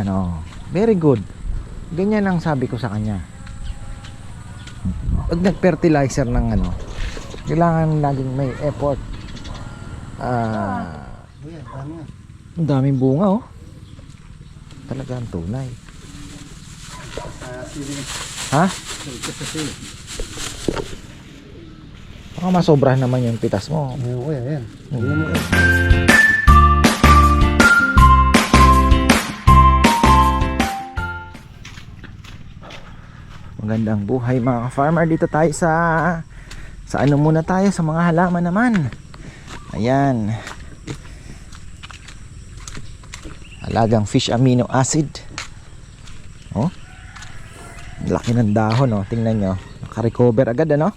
Yan, oh. Very good. Ganyan ang sabi ko sa kanya. Pag nag-fertilizer ng ano, kailangan laging may effort. Ah, Ayan, nga. ang daming bunga, oh. Talaga ang tunay. Ha? Baka masobra naman yung pitas mo. Ayan, kuya, ayan. Magandang buhay mga farmer dito tayo sa sa ano muna tayo sa mga halaman naman. Ayan. Alagang fish amino acid. Oh. Laki ng dahon oh. Tingnan nyo. Naka-recover agad ano.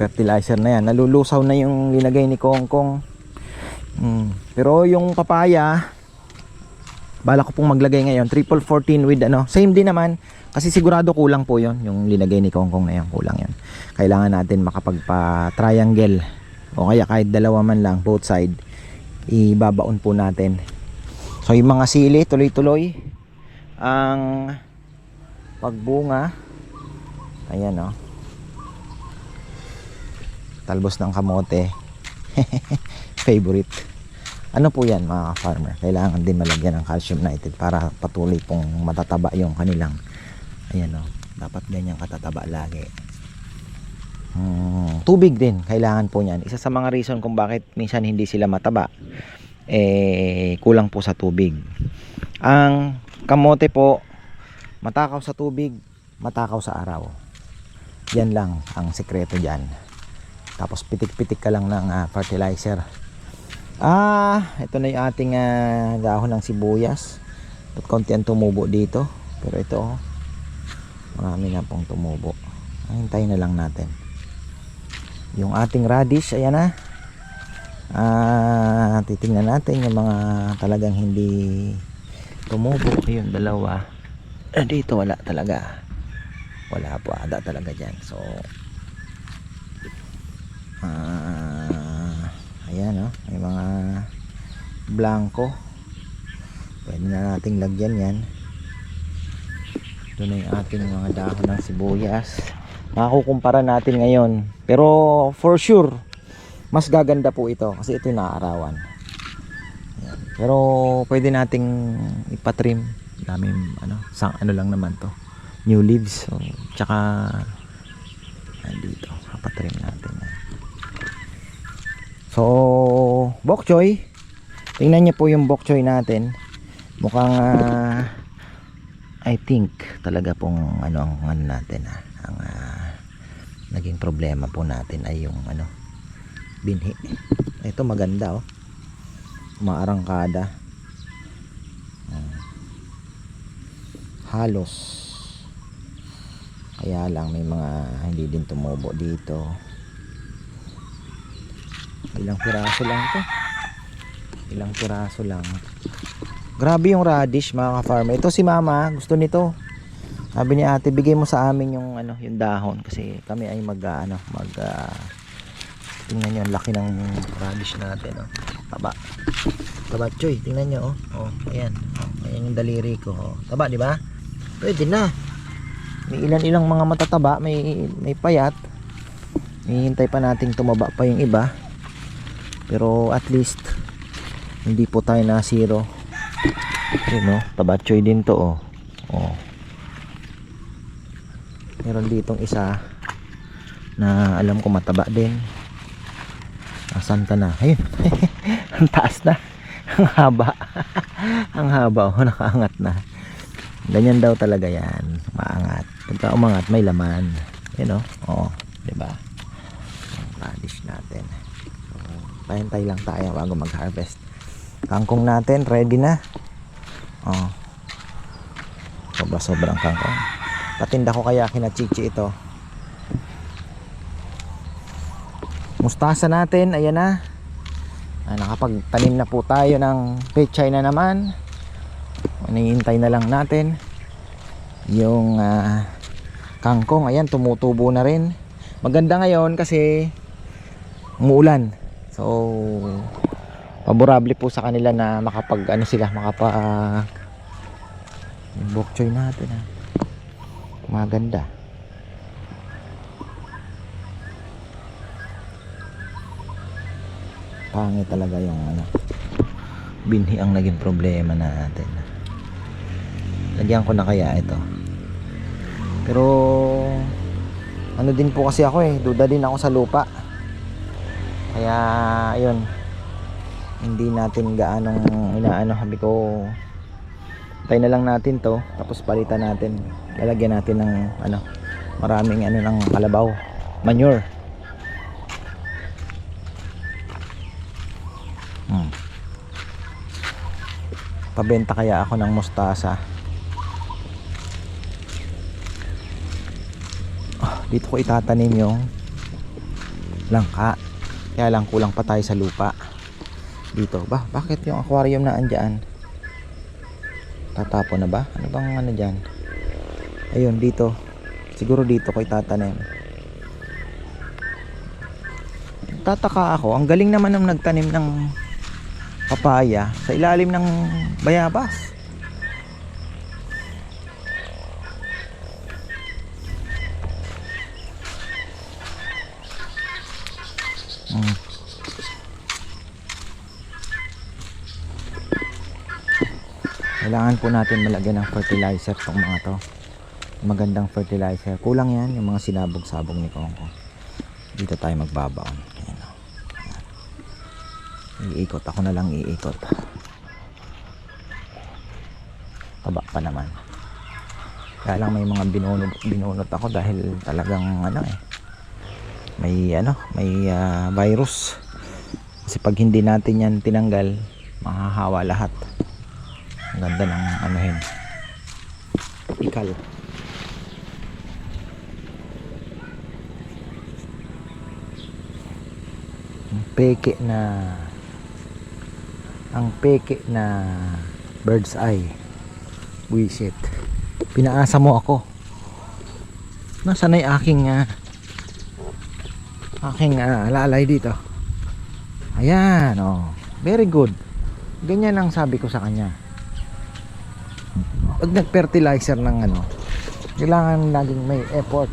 Fertilizer na yan. Nalulusaw na yung linagay ni Kong Kong. Mm. Pero yung papaya, bala ko pong maglagay ngayon. Triple 14 with ano same din naman. Kasi sigurado kulang po yon yung linagay ni Kongkong na yan kulang yan kailangan natin makapagpa triangle o kaya kahit dalawa man lang both side ibabaon po natin. So yung mga sili tuloy tuloy ang pagbunga ayan o talbos ng kamote. Favorite ano po yan mga farmer kailangan din malagyan ng calcium nitrate para patuloy pong matataba yung kanilang ayan o dapat ganyan katataba lagi. Hmm, tubig din kailangan po niyan. Isa sa mga reason kung bakit minsan hindi sila mataba eh kulang po sa tubig. Ang kamote po matakaw sa tubig matakaw sa araw. Yan lang ang sekreto dyan. Tapos pitik-pitik ka lang ng ah, fertilizer Ah, ito na yung ating ah, dahon ng sibuyas. At konti ang tumubo dito. Pero ito, oh, marami na pong tumubo. Ah, Hintayin na lang natin. Yung ating radish, ayan na. Ah, titingnan natin yung mga talagang hindi tumubo. Ayun, dalawa. Eh, dito wala talaga. Wala po, ada talaga dyan. So, ah, ayan oh, may mga blanco. Pwede na nating lagyan yan. Ito na yung ating mga dahon ng sibuyas. Makukumpara natin ngayon. Pero for sure mas gaganda po ito kasi ito yung naaarawan Ayan. pero pwede nating ipatrim. Daming ano sang ano lang naman to. New leaves. So, tsaka nandito. Papatrim natin. So, bok choy. Tingnan niyo po yung bok choy natin. Mukhang ah, I think talaga pong ano ang ano natin ah, ang ah, naging problema po natin ay yung ano binhi. Ito maganda oh. Maarangkada. Ah. halos kaya lang may mga hindi din tumubo dito ilang piraso lang to. Ilang piraso lang. Grabe yung radish mga ka-farmer. Ito si mama gusto nito. Sabi ni ate bigay mo sa amin yung ano yung dahon. Kasi kami ay mag ah, ano mag ah, tingnan nyo ang laki ng radish natin oh. taba. Taba choy tingnan nyo oh, oh ayan. Oh, ayan yung daliri ko oh. taba di ba? Pwede na. May ilan ilang mga matataba may may payat. Hihintay pa nating tumaba pa yung iba pero at least hindi po tayo na zero yun no? Tabatchoy din to oh. Oh. Meron ditong isa na alam ko mataba din. Asan ka na. Ayun. Ang taas na. Ang haba. Ang haba oh. Nakaangat na. Ganyan daw talaga yan. Maangat. Pagka umangat may laman. Yun oh oh di ba? Ang radish natin Pahintay lang tayo bago mag-harvest. Kangkong natin, ready na. Oh. Sobra sobrang kangkong. Patinda ko kaya kina Chichi ito. Mustasa natin, ayan na. Ah, nakapagtanim na po tayo ng pechay na naman. Hinihintay na lang natin. Yung ah, kangkong, ayan, tumutubo na rin. Maganda ngayon kasi umuulan. So, Paborable po sa kanila na makapag ano sila, makapag yung bok choy natin ha. Maganda. Pangit talaga yung ano. Binhi ang naging problema natin. Lagyan ko na kaya ito. Pero ano din po kasi ako eh, duda din ako sa lupa. Kaya ayun. Hindi natin gaanong inaano sabi ko Try na lang natin to tapos palitan natin. Lalagyan natin ng ano maraming ano ng kalabaw, manure. Hmm. Pabenta kaya ako ng mustasa. Ah, dito ko itatanim yung langka. Kaya lang kulang pa tayo sa lupa. Dito ba? Bakit yung aquarium na andyan? Tatapo na ba? Ano bang ano dyan? Ayun, dito. Siguro dito ko itatanim. Tataka ako. Ang galing naman ng nagtanim ng papaya sa ilalim ng bayabas. Po natin malagyan ng fertilizer tong mga to. Magandang fertilizer. Kulang yan yung mga sinabog-sabog ni Kongko. Dito tayo magbabaon. Ayan o. Ayan. Iikot. Ako na lang iikot. Taba pa naman. Kaya lang may mga binunot, binunot ako dahil talagang ano eh. May ano, may ah, virus. Kasi pag hindi natin yan tinanggal, mahahawa lahat. Ganda ng ano yun. Ikal. Ang peke na ang peke na bird's eye. Buisit. Pinaasa mo ako. Nasaan na yung aking ah, aking ah, alalay dito? Ayan, oh. Very good. Ganyan ang sabi ko sa kanya pag nag-fertilizer ng ano, kailangan laging may effort.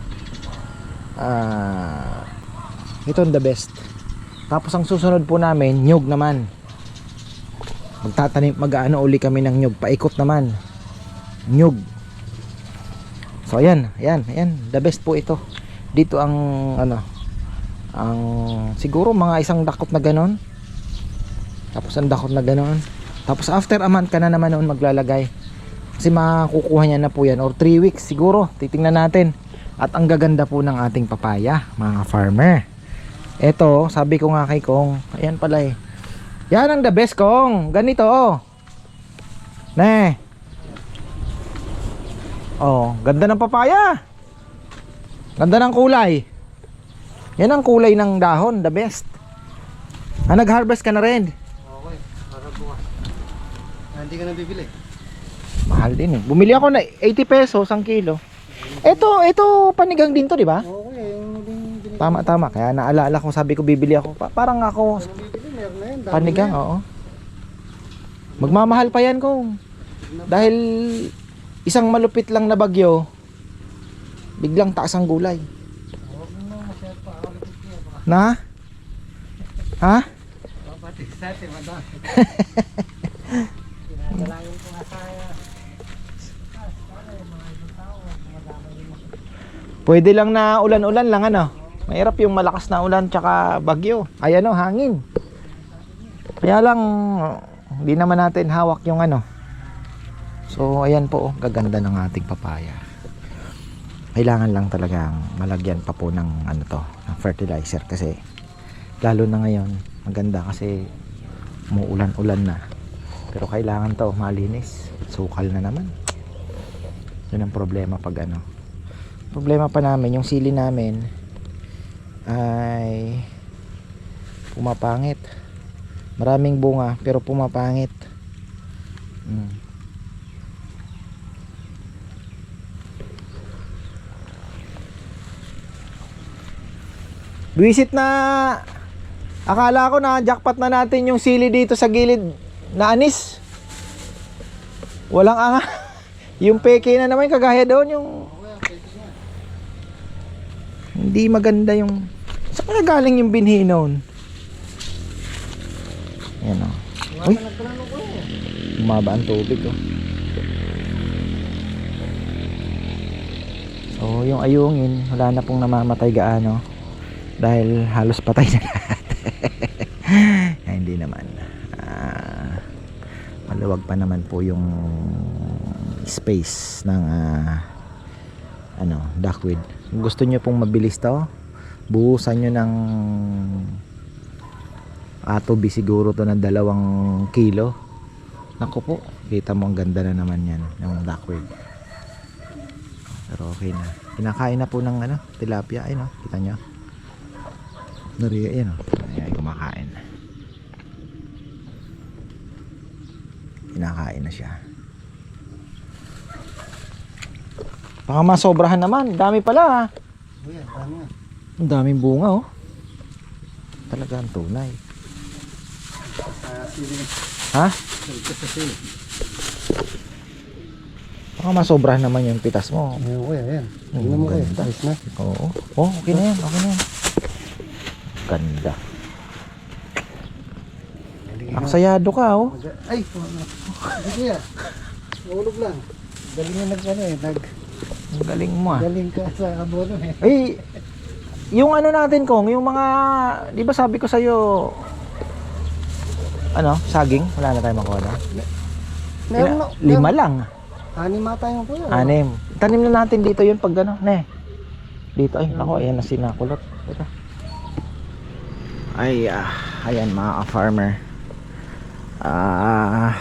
Ah, ito the best. Tapos ang susunod po namin, nyug naman. Magtatanim, mag-ano uli kami ng nyug, paikot naman. Nyug. So ayan, ayan, ayan, the best po ito. Dito ang ano, ang siguro mga isang dakot na ganon. Tapos ang dakot na ganon. Tapos after a month ka na naman noon maglalagay. Kasi makukuha niya na po yan or 3 weeks siguro. Titingnan natin. At ang gaganda po ng ating papaya, mga farmer. Ito, sabi ko nga kay Kong, ayan pala eh. Yan ang the best Kong. Ganito oh. Ne. Oh, ganda ng papaya. Ganda ng kulay. Yan ang kulay ng dahon, the best. Ah, nag-harvest ka na rin. Okay, para bukas. Ah, hindi ka na. Mahal din eh. Bumili ako na 80 pesos ang kilo. Ito, ito panigang din to, di ba? Okay, yung binili. Tama, tama. Kaya naalala ko, sabi ko bibili ako. Pa- parang ako, panigang, oo. Magmamahal pa yan kung. Dahil isang malupit lang na bagyo, biglang taas ang gulay. Baka Na? Ha? papatik sa atin, madami. Pinadalangin ko nga sa Pwede lang na ulan-ulan lang ano. Mahirap yung malakas na ulan tsaka bagyo. Ay ano, hangin. Kaya lang hindi naman natin hawak yung ano. So ayan po, oh, gaganda ng ating papaya. Kailangan lang talagang malagyan pa po ng ano to, ng fertilizer kasi lalo na ngayon, maganda kasi umuulan-ulan na. Pero kailangan to malinis. Sukal na naman. Yun ang problema pag ano, problema pa namin yung sili namin ay pumapangit maraming bunga pero pumapangit mm. Visit na Akala ko na jackpot na natin yung sili dito sa gilid na anis. Walang anga. Yung peke na naman kagaya doon yung hindi maganda yung Saan kaya galing yung binhi noon? Yan o. Uy. Umaba ang tubig oh. So yung ayungin, wala na pong namamatay gaano. Dahil halos patay na lahat. Hindi naman. Ah, maluwag pa naman po yung space ng ah, ano, duckweed. Kung gusto nyo pong mabilis to, buhusan nyo ng atobi siguro to ng dalawang kilo. Naku po, kita mo ang ganda na naman yan ng duckweed. Pero okay na. Kinakain na po ng ano, tilapia. Ayun oh, kita nyo. Nariya yan oh. Ay, ay, kumakain. Kinakain na siya. Baka masobrahan naman. Dami pala ah. Kuya, dami nga. Ang daming bunga oh. Talaga ang tunay. Ah. Ha? Baka masobrahan naman yung pitas mo. Ayun ayan. Tingnan mo ganda. ayos na. Oo. Oh, okay na yan. Okay na yan. Ganda. Aksayado ka oh. Ay, hindi kuya. Mahulog lang. Galing na nag ano eh, nag galing mo ah. galing ka sa abono eh. Eh, yung ano natin kong, yung mga, di ba sabi ko sa'yo, ano, saging, wala na tayo makuha na. Meron na, Lima lang, Anim ata yung kuya. anim. Tanim na natin dito yun pag ano, ne. Dito, ay, ako, ayan na sinakulot. Ito. Ay, ah, ayan mga ka-farmer. Ah,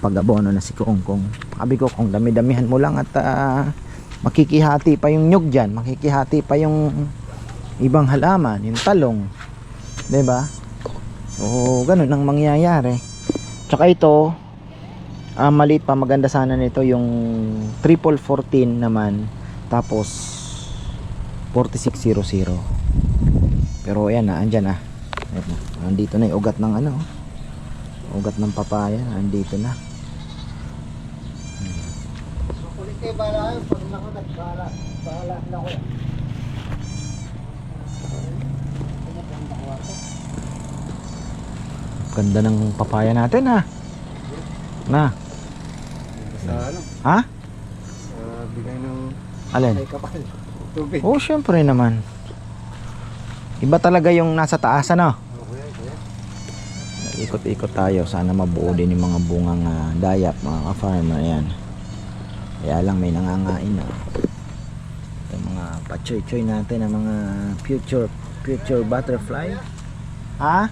kapag abono na si Kongkong. Sabi ko, kung dami-damihan mo lang at ah, makikihati pa yung nyug dyan, makikihati pa yung ibang halaman, yung talong. 'Di ba? So, ganun ang mangyayari. Tsaka ito, ah, maliit pa, maganda sana nito yung triple 14 naman, tapos 4600. Pero ayan na, andyan na. Andito na yung ugat ng ano. Ugat ng papaya, andito na. Kayo bala kayo, pag nakagat, bala. Bala na kuya. Ganda ng papaya natin ha. Na, Sa ano? ha? Sa bigay ng Alin? ay kapal. Tubig. Oh, syempre naman. Iba talaga yung nasa taas ano. Ikot-ikot tayo. Sana mabuo din yung mga bungang ah, dayap, mga ka-farmer. Ayan. Kaya lang may nangangain na. Yung mga pachoy-choy natin, ang mga future future butterfly. Ha?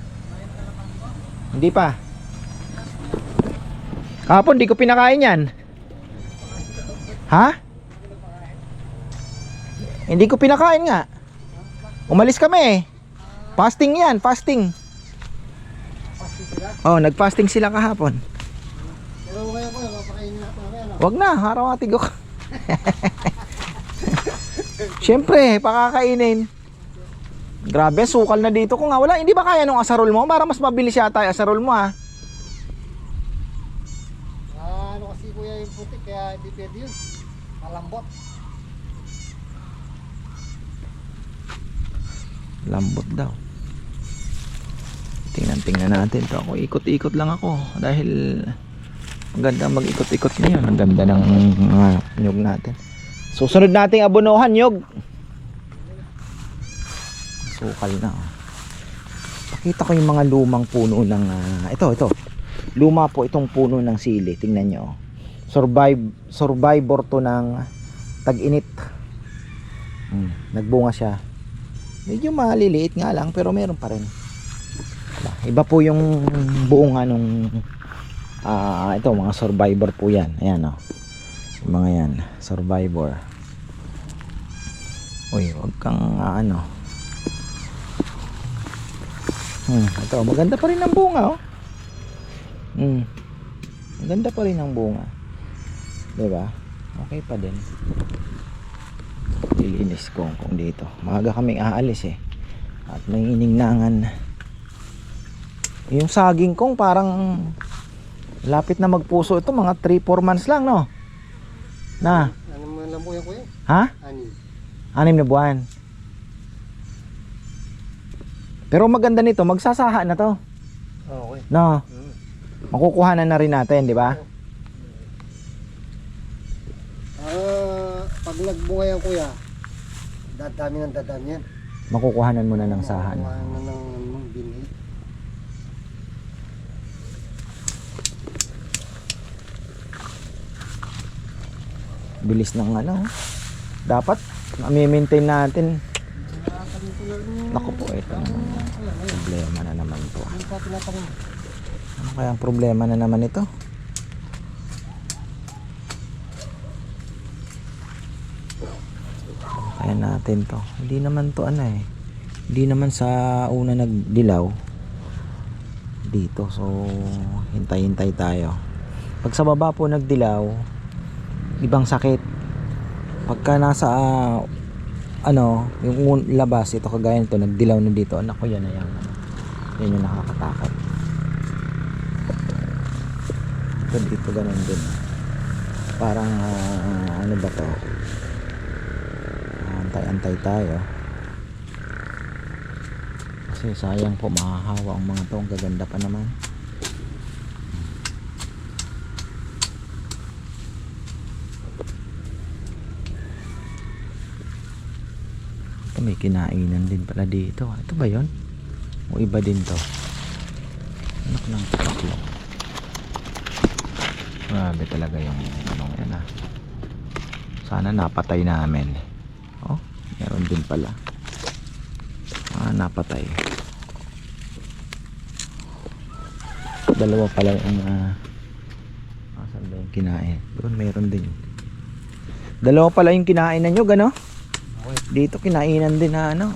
Hindi pa. Kahapon, di ko pinakain yan. Ha? Hindi ko pinakain nga. Umalis kami eh. Fasting yan, fasting. Oh, nag-fasting sila kahapon. Pero kaya kuya, papakainin natin mamaya no? Wag na, araw-atig ako. Siyempre, pakakainin. Grabe, sukal na dito ko nga. Wala, hindi ba kaya nung asarol mo? Para mas mabilis yata yung asarol mo ah. Ah, ano kasi kuya yung putik, kaya hindi pwede yun. Malambot. Lambot daw. Tingnan, tingnan natin to. Ako, ikot-ikot lang ako. Dahil maganda mag-ikot-ikot ngayon. Ang ganda ng mga nyug natin. Susunod nating abunuhan, nyug. Sukal na. oh. Pakita ko yung mga lumang puno ng... ah, ito, ito. Luma po itong puno ng sili. Tingnan nyo. oh. Survive, survivor to ng tag-init. Hmm, nagbunga siya. Medyo maliliit nga lang pero meron pa rin. Iba po yung buong anong ah ito mga survivor po yan. Ayan oh. Yung mga yan, survivor. Uy, wag kang ah, ano. Hmm, ito maganda pa rin ang bunga oh. Hmm. Maganda pa rin ang bunga. 'Di ba? Okay pa din lilinis ko kung dito maaga kaming aalis eh at may iningnangan Yung saging kong parang lapit na magpuso ito, mga 3-4 months lang, no? Na, Ano mo lang po yan kuya? ha? Ani. Anim na buwan. Pero maganda nito, magsasaha na to. Okay. No, Mm. makukuhanan na rin natin, di ba? Ah, pag nagbunga yan kuya, dadami ng dadami yan. Makukuhanan mo na ng saha. no? Makukuha na ng ano, binhi. Bilis ng ano. Dapat ma-maintain natin. Naku po, ito. Problema na naman to. Ano? Ano kaya ang problema na naman ito? Kaya natin to. Hindi naman to ano eh. Hindi naman sa una nagdilaw. Dito. So, hintay-hintay tayo. Pag sa baba po nagdilaw, ibang sakit. Pagka nasa ah, ano, yung un- labas, ito kagaya nito, nagdilaw na dito. Anak ko yan na yan. Yan yung nakakatakot. Ito dito ganun din. Parang ah, ano ba to? Antay-antay tayo. Kasi sayang po mahahawa ang mga to. Ang gaganda pa naman. Ito may kinainan din pala dito. Ito ba yon? O iba din to? Anak ng paklo. Grabe talaga yung anong yan ah. Sana napatay namin. Oh, meron din pala. Ah, napatay. Dalawa pala yung ah, asan ba yung kinain? Doon meron din. Dalawa pala yung kinain na nyo, gano? Dito kinainan din na ano.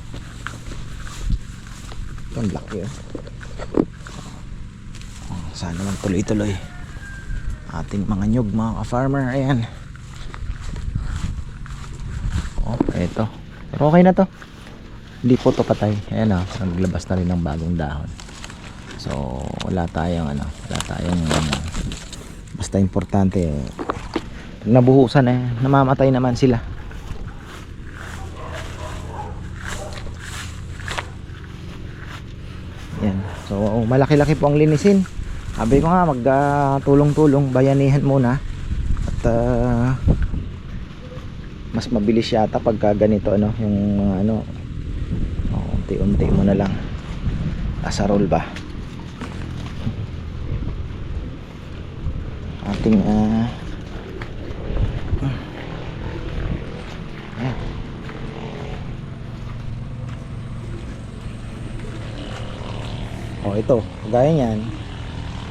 Ang laki oh. Oh, Sana man tuloy-tuloy. Ating mga nyug mga ka-farmer. Ayan. Oh, eto. Pero okay na to. Hindi po to patay. Ayan oh, naglabas na rin ng bagong dahon. So, wala tayong ano, wala tayong ano, basta importante eh, nabuhusan eh, namamatay naman sila. Yan. Malaki-laki po ang linisin. Sabi ko nga, magtulong-tulong, bayanihan muna. At ah, mas mabilis yata pagka ganito, ano, yung mga ano, unti-unti mo na lang. Asarol ba? Ating, ah, Oh, ito, gaya niyan.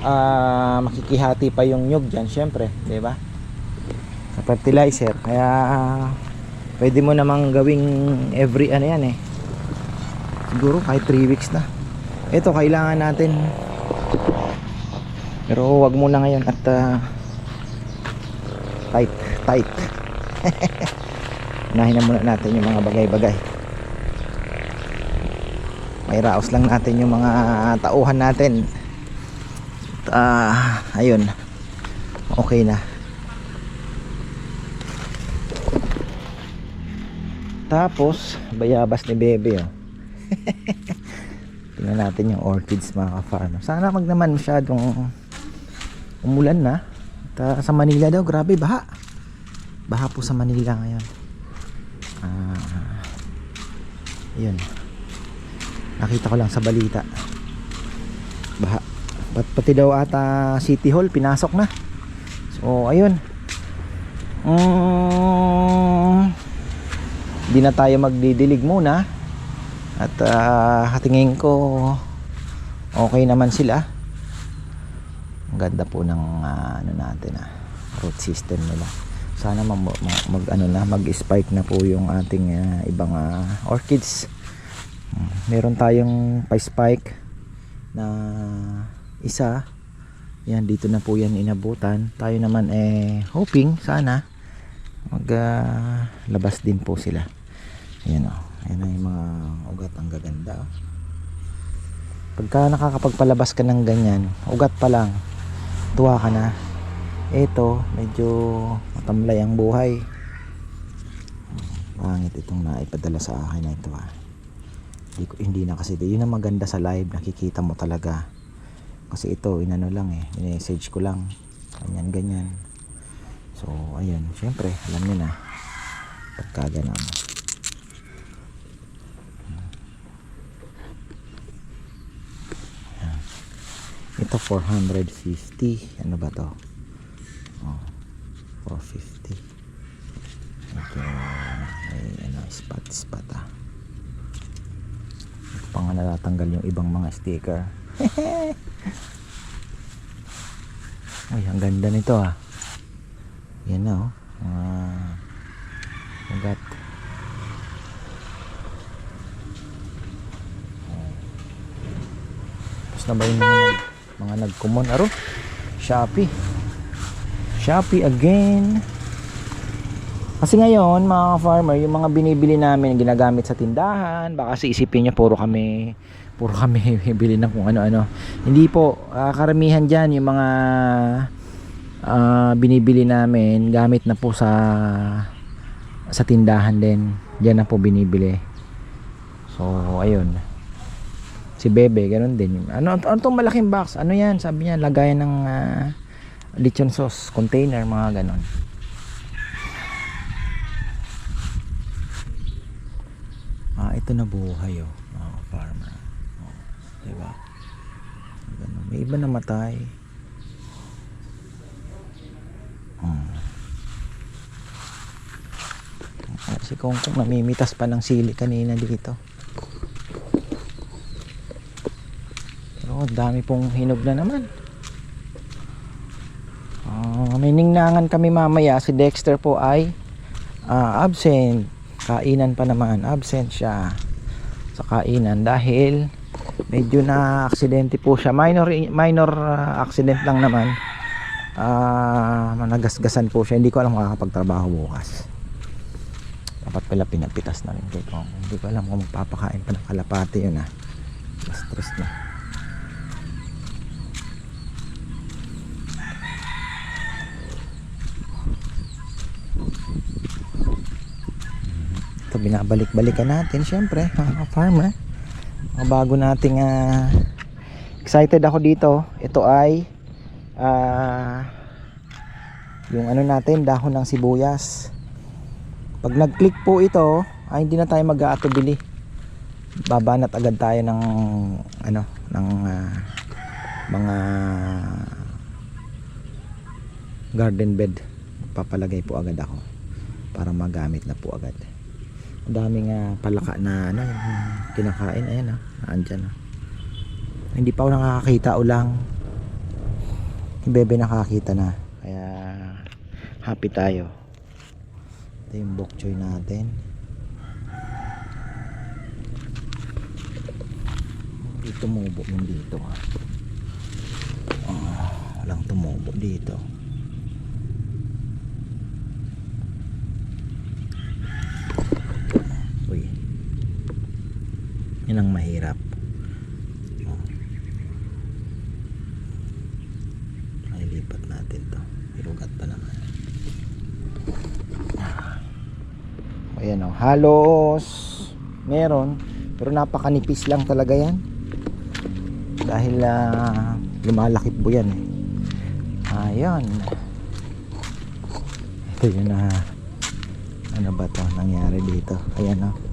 Ah, makikihati pa yung nyug diyan, syempre, 'di ba? Sa fertilizer. Kaya pwede mo namang gawing every ano yan eh. Siguro kahit 3 weeks na. Ito kailangan natin pero wag muna ngayon at ah, tight, tight. Unahin na muna natin yung mga bagay-bagay may raos lang natin yung mga tauhan natin. At, ah, ayun. Okay na. Tapos bayabas ni bebe oh. tingnan natin yung orchids mga ka-farmer. Sana mag naman masyadong umulan na. At, ah, sa Manila daw grabe baha. Baha po sa Manila ngayon. Ah, yun nakita ko lang sa balita. Baha. Pat, pati daw ata City Hall pinasok na. So ayun. Mm, di na tayo magdidilig muna. At uh, tingin ko okay naman sila. Ang ganda po ng ah, ano natin ah, root system nila. Sana mag, mag, ano na mag spike na po yung ating ah, ibang ah, orchids meron tayong pa-spike na isa yan dito na po yan inabutan tayo naman eh hoping sana mag ah, labas din po sila yan o yan ang mga ugat ang gaganda oh. Pagka nakakapagpalabas ka ng ganyan, ugat pa lang, tuwa ka na. Ito, medyo matamlay ang buhay. Pangit itong naipadala sa akin na ito ah. Hindi, hindi na kasi, yun ang maganda sa live, nakikita mo talaga. Kasi ito, inano lang eh, message ko lang. Ganyan, ganyan. So, ayun, syempre, alam niyo na. Pagka ganun. Ito 450. Ano ba to? Oh, 450. Ito may ano, spot spot ah. Pa nga natatanggal yung ibang mga sticker. Uy, ang ganda nito ah. Yan na oh. Ah, ugat. Tapos na ba yung mga, nag, mga nagkumon? Aro? Shopee. Shopee again. Kasi ngayon, mga farmer, yung mga binibili namin ginagamit sa tindahan, baka kasi isipin niya puro kami puro kami bibili ng kung ano-ano. Hindi po, ah, karamihan diyan yung mga ah, binibili namin gamit na po sa sa tindahan din. Diyan na po binibili. So, ayun. Si Bebe, ganun din. Ano, ano tong malaking box? Ano yan? Sabi niya, lagayan ng ah, lechon sauce, container, mga ganon. Ito na buhay oh, mga farmer. Oh, 'di ba? Ganun. May iba namatay. Hmm. Ah, si Kongkong namimitas pa ng sili kanina dito. Pero ang dami pong hinog na naman. Ah, may ningnangan kami mamaya. Si Dexter po ay ah, absent. Kainan pa naman. Absent siya sa kainan dahil medyo na aksidente po siya. Minor minor ah, accident lang naman. Ah, managasgasan po siya. Hindi ko alam makakapagtrabaho bukas. Dapat pala pinapitas na rin kay Kong. Hindi ko alam kung magpapakain pa ng kalapati yun ah. Stress na. Ito binabalik-balikan natin. Syempre mga farmer mga bago nating ah, excited ako dito. Ito ay ah, yung ano natin dahon ng sibuyas. Pag nag-click po ito ay hindi na tayo mag-aatubili. Babanat agad tayo ng ano ng ah, mga garden bed. Papalagay po agad ako para magamit na po agad ang daming ah, palaka na ano, kinakain. Ayan ah, andyan ah. hindi pa ako nakakakita ulang. Yung bebe nakakita na. Kaya happy tayo. Ito yung bok choy natin. Hindi tumubo yung dito ah. Ah, walang tumubo dito Uy. Yan ang mahirap. Oh. Ay, natin to. May ugat pa naman. Ayan o. Halos meron. Pero napakanipis lang talaga yan. Dahil ah, lumalaki po yan eh. Ayan. Ito yun na ano ba to nangyari dito ayan o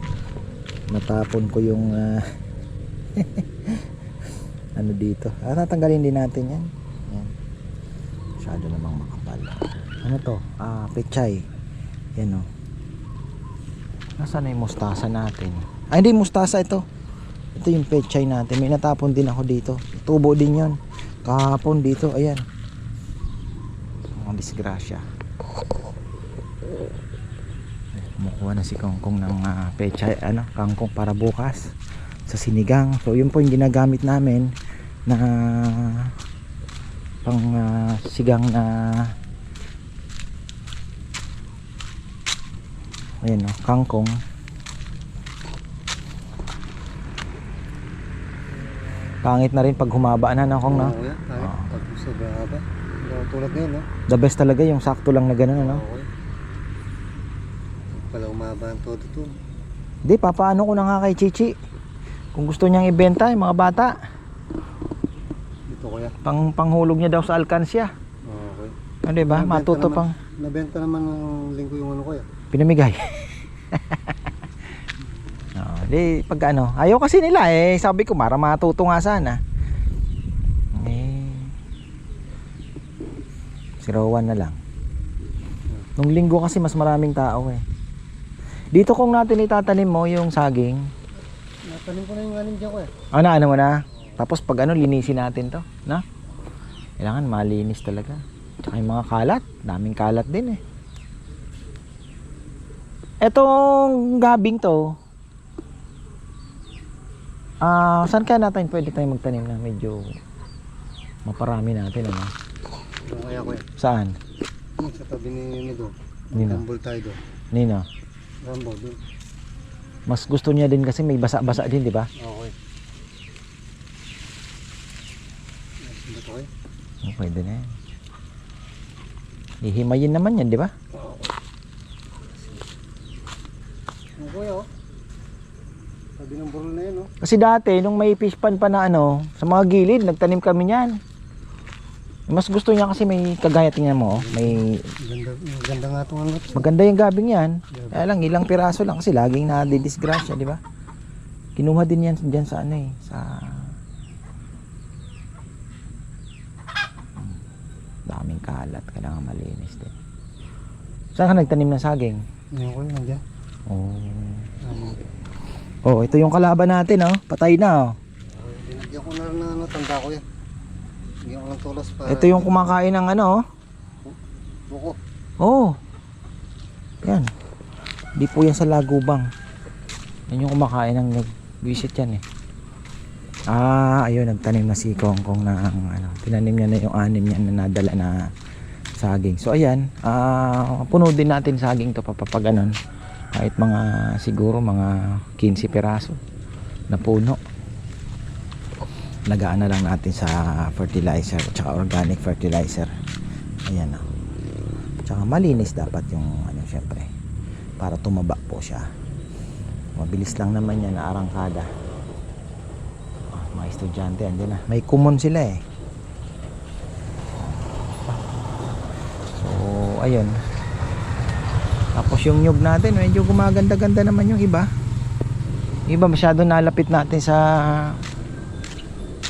natapon ko yung ah, ano dito. Ah tatanggalin din natin yan. Yan. Masyado namang makapal. Ano to? Ah pechay. Yan o nasaan na yung mustasa natin? Ah hindi mustasa ito. Ito yung pechay natin. May natapon din ako dito. Tubo din yon kahapon dito ayan. Mga disgrasya kumukuha na si Kongkong ng uh, pechay ano, kangkong para bukas sa sinigang. So yun po yung ginagamit namin na pang ah, sigang na ayan o, kangkong. Pangit na rin pag humaba na no, kong no. Kuya. Kahit Oo. pag sobrang haba. Tulad ngayon, no? The best talaga yung sakto lang na ganun ano. Pala umaba ang todo to. Di, papaano ko na nga kay Chichi. Kung gusto niyang ibenta yung mga bata, Dito kuya. pang panghulog niya daw sa alkansya. Oo, kuya. Ano diba? Nabenta Matuto naman. pang Nabenta naman ng linggo yung ano kuya. pinamigay. Oo, di pag ano, ayaw kasi nila eh. Sabi ko, mara matuto nga sana. Eh, si Rowan na lang. Nung linggo kasi mas maraming tao eh. Dito kung natin itatanim mo yung saging, Natanim ko na yung anim dyan kuya. ano ano mo na. Tapos pag ano, linisin natin to. Na? Kailangan malinis talaga. Tsaka yung mga kalat. Daming kalat din eh. Etong gabing to, ah saan kaya natin pwede tayo magtanim na medyo maparami natin ano? Yung kaya kuya. Saan? Yung sa tabi ni Nido. Nino? Rumble tayo doon. Nino? Rumble doon. Mas gusto niya din kasi may basa-basa din, di ba? Okay. Kuya. Oh, pwede na yan. Hihimayin naman yan, di ba? Yung kuya oh. Tabi ng burol na yun oh. Kasi dati, nung may fish pan pa na ano, sa mga gilid, nagtanim kami niyan. Mas gusto niya kasi may kagaya tingnan mo, oh, may Ganda, ganda nga itong ano. maganda yung gabing yan. Kaya lang, ilang piraso lang kasi laging nadidisgrasya, di ba? Kinuha din yan dyan sa ano eh, sa... Hmm, Daming kalat, kailangan malinis din. Saan ka nagtanim ng saging? Yung kuya, nandiyan. Oh. Ano. Oh, ito yung kalaban natin, oh. Patay na, oh. Binigyan ko na rin ng ano, tanda ko yan. Bigyan ko ng tulos para Ito yung kumakain ng ano, oh. buko. Oo. Yan. Di po yan sa lagubang. Yan yung kumakain ng nag-visit yan eh. Ah, ayun, nagtanim na si Kongkong na ano, tinanim niya na yung anim niya na nadala na saging. So ayan, ah, puno din natin saging to papapag ganun. Kahit mga siguro mga 15 peraso na puno. Lagaan na lang natin sa fertilizer at saka organic fertilizer. Ayan oh. Tsaka malinis dapat yung ano syempre para tumaba po siya. Mabilis lang naman yan arangkada. Ah, mga estudyante andyan na. May kumon sila eh. So, ayun. Tapos yung nyug natin, medyo gumaganda-ganda naman yung iba. Iba masyado nalapit natin sa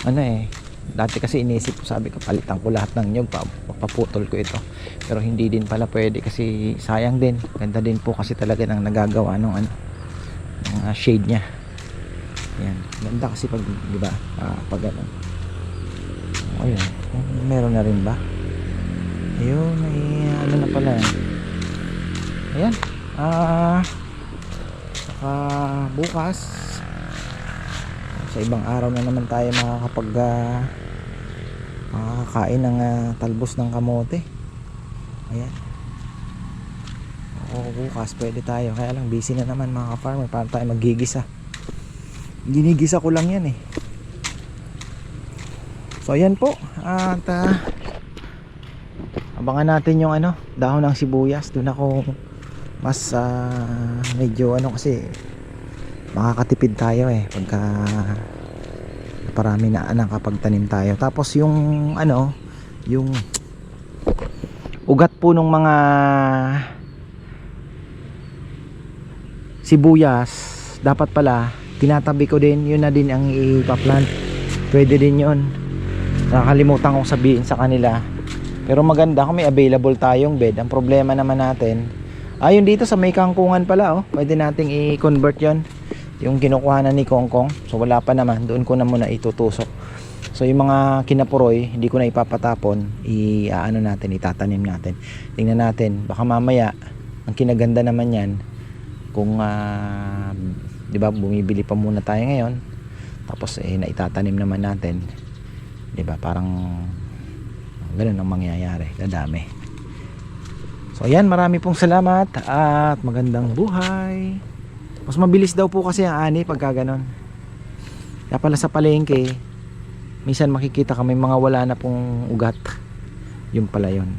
ano eh. Dati kasi inisip ko, sabi ko palitan ko lahat ng nyug, pa- paputol ko ito. Pero hindi din pala pwede kasi sayang din. Ganda din po kasi talaga ng nagagawa ng ano, ng ah, shade niya. Yan. Ganda kasi pag, di ba? Ah, pag ano. Ayun. Meron na rin ba? Ayun, ay, ano na pala. Ayan. Ah, saka bukas, sa ibang araw na naman tayo makakapag ah, makakakain ng ah, talbos ng kamote. Ayan. Oo, bukas pwede tayo. Kaya lang busy na naman mga ka-farmer para tayo magigisa. Ginigisa ko lang yan eh. So ayan po. At ah, abangan natin yung ano, dahon ng sibuyas. Doon ako mas ah, medyo ano kasi makakatipid tayo eh pagka parami na nakapagtanim tayo. Tapos yung ano, yung ugat po ng mga sibuyas dapat pala tinatabi ko din yun na din ang ipaplant. Pwede din yun. Nakakalimutan kong sabihin sa kanila. Pero maganda kung may available tayong bed. Ang problema naman natin ayun dito sa may kangkungan pala oh. Pwede nating i-convert yon yung kinukuhanan ni Kongkong so wala pa naman doon ko na muna itutusok. So yung mga kinapuroy hindi ko na ipapatapon i ano natin itatanim natin. Tingnan natin baka mamaya ang kinaganda naman yan kung ah, 'di ba bumibili pa muna tayo ngayon tapos eh naitatanim naman natin 'di ba parang ganun ang mangyayari dadami so ayan marami pong salamat at magandang buhay mas mabilis daw po kasi ang ani pagka ganon kaya pala sa palengke minsan makikita ka may mga wala na pong ugat. Yung pala yun.